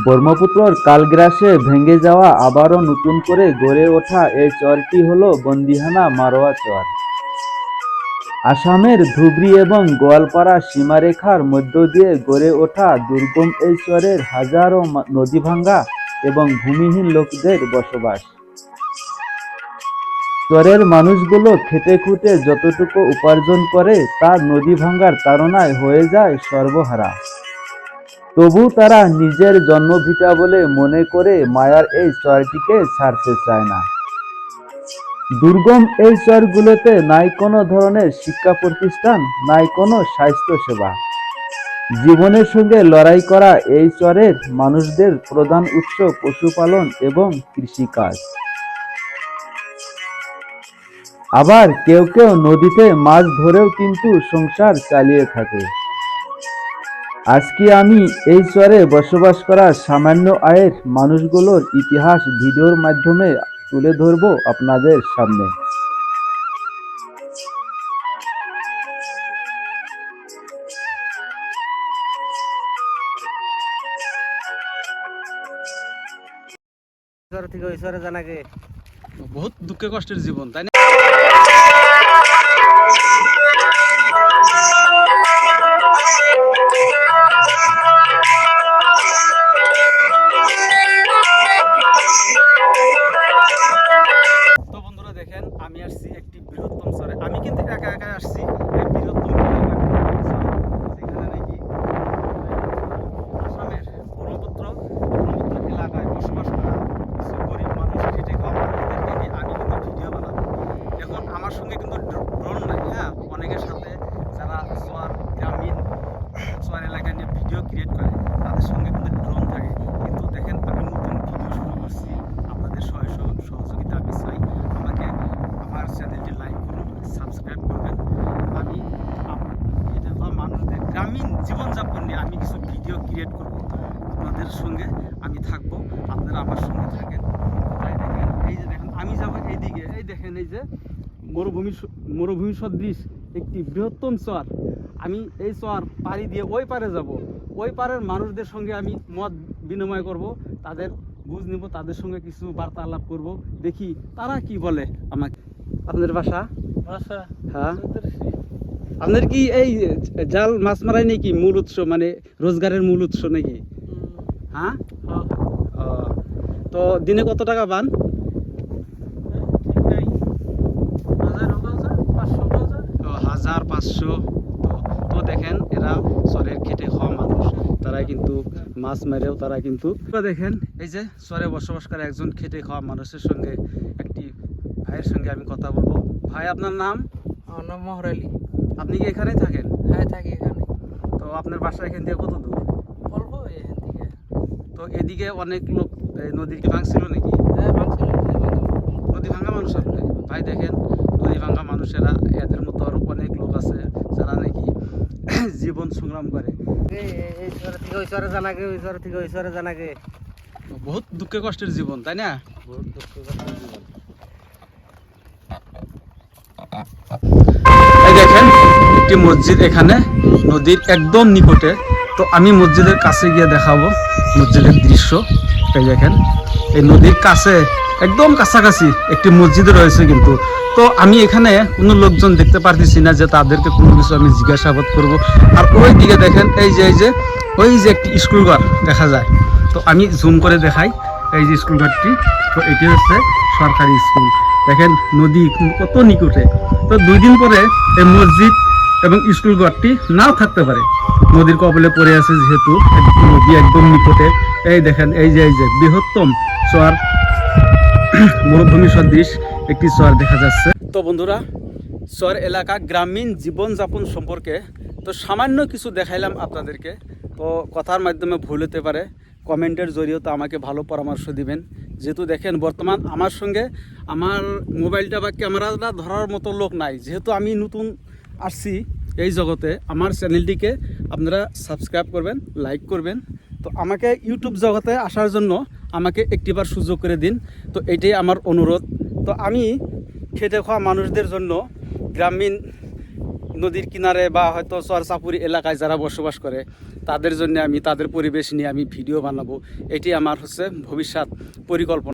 ব্রহ্মপুত্রর কালগ্রাসে ভেঙে যাওয়া আবারও নতুন করে গড়ে ওঠা এই চরটি হল বন্দিহানা মারোয়া চর। আসামের ধুবড়ী এবং গোয়ালপাড়া সীমারেখার মধ্য দিয়ে গড়ে ওঠা দুর্গম এই চরের হাজারো নদীভাঙ্গা এবং ভূমিহীন লোকদের বসবাস। চরের মানুষগুলো খেটে খুঁটে যতটুকু উপার্জন করে তা নদী ভাঙ্গার তাড়নায় হয়ে যায় সর্বহারা। তবু তারা নিজের জন্মভিটা বলে মনে করে মায়ার এই চরটিকে ছাড়তে চায় না। দুর্গম এই চরগুলোতে নাই কোনো ধরনের শিক্ষা প্রতিষ্ঠান, নাই কোনো স্বাস্থ্য সেবা। জীবনের সঙ্গে লড়াই করা এই চরের মানুষদের প্রধান উৎস পশুপালন এবং কৃষিকাজ। আবার কেউ কেউ নদীতে মাছ ধরেও কিন্তু সংসার চালিয়ে থাকে। আজকে আমি এই চরে বসবাস করা সামান্য আয়ের মানুষগুলোর ইতিহাস ভিডিওর মাধ্যমে তুলে ধরবো আপনাদের সামনে। ঈশ্বর থেকে ঈশ্বরে জানাকে বহুত দুঃখে কষ্টের জীবন তাই না? আমার সঙ্গে কিন্তু ড্রোন নাই হ্যাঁ? অনেকের সাথে যারা সোয়ার গ্রামীণ সোয়ার এলাকা নিয়ে ভিডিও ক্রিয়েট করে, তাদের সঙ্গে কিন্তু ড্রোন থাকে। কিন্তু দেখেন, আমি নতুন ভিডিও শুরু করছি। আপনাদের সহ- সহযোগিতা আমি চাই। আমাকে আমার চ্যানেলটি লাইক করুন সাবস্ক্রাইব করবেন। আমি মানুষদের গ্রামীণ জীবনযাপন নিয়ে আমি কিছু ভিডিও ক্রিয়েট করব। আপনাদের সঙ্গে আমি থাকব। আপনারা আমার সঙ্গে থাকেন। তাই দেখেন? এই যে দেখেন, আমি যাব এইদিকে। এই দেখেন, এই যে মরুভূমি মরুভূমি সদৃশ একটি বৃহত্তম চর। আমি এই চর পাড়ি দিয়ে ওই পারে যাব। ওই পারের মানুষদের সঙ্গে আমি মত বিনিময় করব তাদের বুঝ নিব তাদের সঙ্গে কিছু বার্তালাপ করব দেখি তারা কি বলে আমাকে। আপনাদের বাসা? হ্যাঁ। আপনার কি এই জাল মাছ মারাই নাকি মূল উৎস মানে রোজগারের মূল উৎস নাকি? হ্যাঁ? তো দিনে কত টাকা পান ও, হাজার পাঁচশো তো তো দেখেন এরা চরের খেটে খাওয়া মানুষ। তারা কিন্তু মাছ মেরেও তারা কিন্তু দেখেন এই যে চরে বসবাস করে একজন খেটে খাওয়া মানুষের সঙ্গে একটি ভাইয়ের সঙ্গে আমি কথা বলব। ভাই আপনার নাম? আমার নাম মহরালি আপনি কি এখানেই থাকেন? হ্যাঁ থাকি এখানে। তো আপনার বাসা এখান থেকে কত দূর? অল্প এখান থেকে। তো এদিকে অনেক লোক এই নদীর ভাঙছিল নাকি হ্যাঁ মাংসের নদী ভাঙা মানুষ আপনি ভাই দেখেন নদী ভাঙা মানুষেরা এদের মতো আরও অনেক লোক আছে যারা নাকি জীবন সংগ্রাম করে ঈশ্বর থেকে ঈশ্বরে জানাকে ঈশ্বর থেকে ঈশ্বরে জানাকে বহুত দুঃখে কষ্টের জীবন তাই না? বহুত দুঃখ কষ্টের জীবন এই দেখেন একটি মসজিদ এখানে নদীর একদম নিকটে। তো আমি মসজিদের কাছে গিয়ে দেখাবো মসজিদের দৃশ্য। এই দেখেন এই নদীর কাছে একদম কাছাকাছি একটি মসজিদ রয়েছে কিন্তু। তো আমি এখানে কোনো লোকজন দেখতে পারতেছি না যে তাদেরকে কোনো কিছু আমি জিজ্ঞাসাবাদ করব। আর ওই দিকে দেখেন এই যে এই যে ওই যে একটি স্কুল ঘর দেখা যায়। তো আমি জুম করে দেখাই এই যে স্কুল ঘরটি। তো এটি হচ্ছে সরকারি স্কুল। দেখেন নদী কত নিকটে তো দুই দিন পরে এই মসজিদ এবং স্কুল ঘরটি নাও থাকতে পারে। নদীর কবলে পড়ে আছে যেহেতু নদী একদম নিকটে। এই দেখেন, এই যে এই যে, বৃহত্তম চর। মরুভূমি সদৃশ একটি চর দেখা যাচ্ছে। তো বন্ধুরা, চর এলাকা গ্রামীণ জীবনযাপন সম্পর্কে তো সামান্য কিছু দেখাইলাম আপনাদেরকে। তো কথার মাধ্যমে ভুল হতে পারে, কমেন্টের জরিয়েও তো আমাকে ভালো পরামর্শ দিবেন। যেহেতু দেখেন, বর্তমান আমার সঙ্গে আমার মোবাইলটা বা ক্যামেরাটা ধরার মতো লোক নাই। যেহেতু আমি নতুন আসছি এই জগতে, আমার চ্যানেলটিকে আপনারা সাবস্ক্রাইব করবেন, লাইক করবেন। তো আমাকে ইউটিউব জগতে আসার জন্য আমাকে একটিবার সুযোগ করে দিন। তো এটাই আমার অনুরোধ। তো আমি খেটে খাওয়া মানুষদের জন্য গ্রামীণ নদীর কিনারে বা হয়তো চরচাপুরি এলাকায় যারা বসবাস করে, তাদের জন্য আমি, তাদের পরিবেশ নিয়ে আমি ভিডিও বানাবো। এটি আমার হচ্ছে ভবিষ্যৎ পরিকল্পনা।